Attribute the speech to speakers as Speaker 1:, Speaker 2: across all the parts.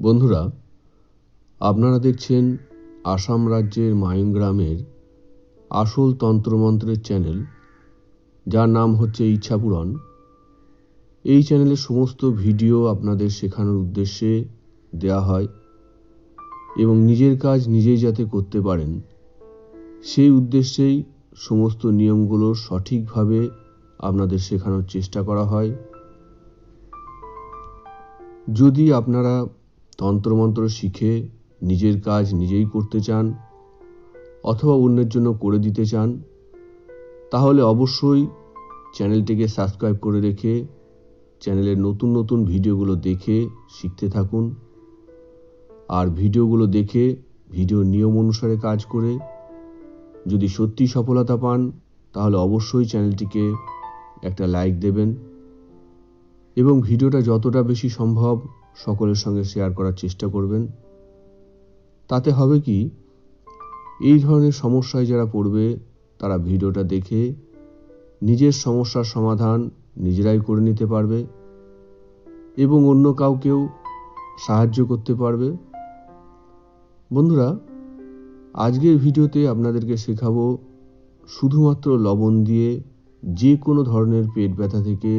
Speaker 1: বন্ধুরা, আপনারা দেখছেন আসাম রাজ্যের মায়ং গ্রামের আসল তন্ত্রমন্ত্রের চ্যানেল, যার নাম হচ্ছে ইচ্ছাপূরণ। এই চ্যানেলের সমস্ত ভিডিও আপনাদের শেখানোর উদ্দেশ্যে দেয়া হয় এবং নিজের কাজ নিজেই যাতে করতে পারেন। সেই উদ্দেশ্যেই সমস্ত নিয়মগুলো সঠিকভাবে আপনাদের শেখানোর চেষ্টা করা হয়। যদি আপনারা তন্ত্রমন্ত্র শিখে নিজের কাজ নিজেই করতে চান অথবা অন্যের জন্য করে দিতে চান, তাহলে অবশ্যই চ্যানেলটিকে সাবস্ক্রাইব করে রেখে চ্যানেলের নতুন নতুন ভিডিওগুলো দেখে শিখতে থাকুন। আর ভিডিওগুলো দেখে ভিডিও নিয়ম অনুসারে কাজ করে যদি সত্যি সফলতা পান, তাহলে অবশ্যই চ্যানেলটিকে একটা লাইক দেবেন। এবং ভিডিওটা যতটা বেশি সম্ভব সকলের সঙ্গে শেয়ার করার চেষ্টা করবেন। তাতে হবে কি, এই ধরনের সমস্যায় যারা পড়বে, তারা ভিডিওটা দেখে নিজের সমস্যার সমাধান নিজেরাই করে নিতে পারবে এবং অন্য কাউকেও সাহায্য করতে পারবে। বন্ধুরা, আজকের ভিডিওতে আপনাদেরকে শেখাবো শুধুমাত্র লবণ দিয়ে যে কোনো ধরনের পেট ব্যথা থেকে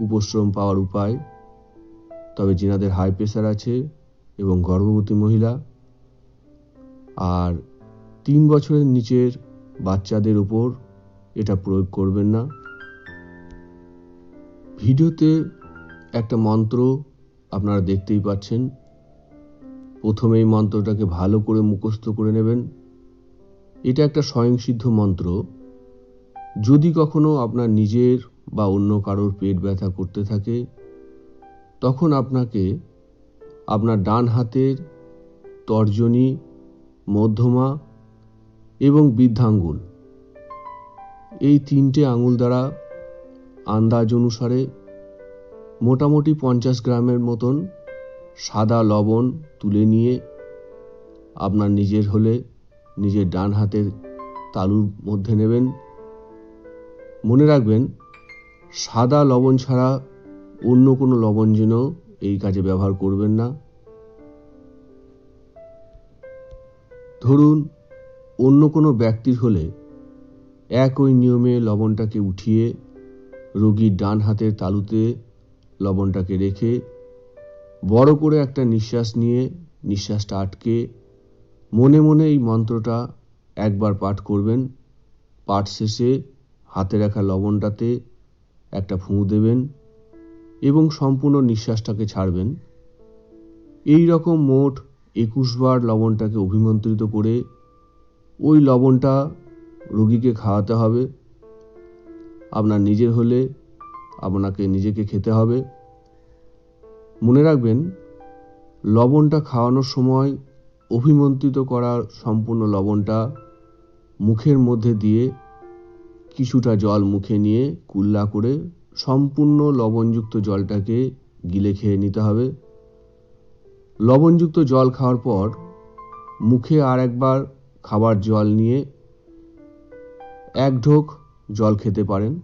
Speaker 1: উপশ্রম পাওয়ার উপায়। তবে যেনাদের হাই প্রেশার আছে এবং গর্ভবতী মহিলা। আর তিন বছরের নিচের বাচ্চাদের উপর এটা প্রয়োগ করবেন না। ভিডিওতে একটা মন্ত্র আপনারা দেখতেই পাচ্ছেন। প্রথমে এই মন্ত্রটাকে ভালো করে মুখস্থ করে নেবেন। এটা একটা স্বয়ংসিদ্ধ মন্ত্র। যদি কখনো আপনার নিজের বা অন্য কারোর পেট ব্যথা করতে থাকে, তখন আপনাকে আপনার ডান হাতের তর্জনী, মধ্যমা এবং বৃদ্ধাঙ্গুল, এই তিনটে আঙুল দ্বারা আন্দাজ অনুসারে মোটামুটি পঞ্চাশ গ্রামের মতন সাদা লবণ তুলে নিয়ে আপনার নিজের হলে নিজের ডান হাতের তালুর মধ্যে নেবেন। মনে রাখবেন সাদা লবণ ছাড়া অন্য কোনো লবণ যেন এই কাজে ব্যবহার করবেন না। ধরুন, অন্য কোনো ব্যক্তির হলে একই নিয়মে লবণটাকে উঠিয়ে রোগীর ডান হাতের তালুতে লবণটাকে রেখে বড় করে একটা নিঃশ্বাস নিয়ে নিঃশ্বাসটা আটকে মনে মনে এই মন্ত্রটা একবার পাঠ করবেন। পাঠ শেষে হাতে রাখা লবণটাতে একটা ফুঁ দেবেন এবং সম্পূর্ণ নিঃশ্বাসটাকে ছাড়বেন। এই রকম মোট একুশ বার লবণটাকে অভিমন্ত্রিত করে ওই লবণটা রোগীকে খাওয়াতে হবে। আপনার নিজের হলে আপনাকে নিজেকে খেতে হবে। মনে রাখবেন, লবণটা খাওয়ানোর সময় অভিমন্ত্রিত করার সম্পূর্ণ লবণটা মুখের মধ্যে দিয়ে কিছুটা জল মুখে নিয়ে কুল্লা করে সম্পূর্ণ লবণযুক্ত জলটাকে গিলে খেয়ে নিতে হবে। লবণযুক্ত জল খাওয়ার পর মুখে আর একবার খাবার জল নিয়ে এক ঢোক জল খেতে পারেন।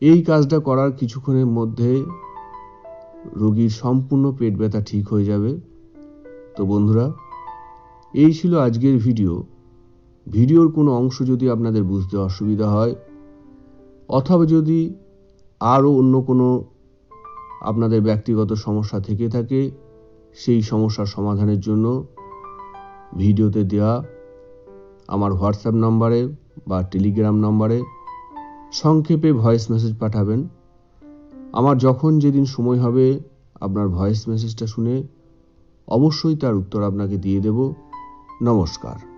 Speaker 1: এই কাজটা করার কিছুক্ষণের মধ্যে রোগীর সম্পূর্ণ পেট ব্যথা ঠিক হয়ে যাবে। তো বন্ধুরা, এই ছিল আজকের ভিডিও। ভিডিওর কোনো অংশ যদি আপনাদের বুঝতে অসুবিধা হয়, অথবা যদি আরও অন্য কোনো আপনাদের ব্যক্তিগত সমস্যা থেকে থাকে, সেই সমস্যার সমাধানের জন্য ভিডিওতে দেওয়া আমার হোয়াটসঅ্যাপ নম্বরে বা টেলিগ্রাম নম্বরে সংক্ষেপে ভয়েস মেসেজ পাঠাবেন। আমার যখন যেদিন সময় হবে আপনার ভয়েস মেসেজটা শুনে অবশ্যই তার উত্তর আপনাকে দিয়ে দেব। নমস্কার।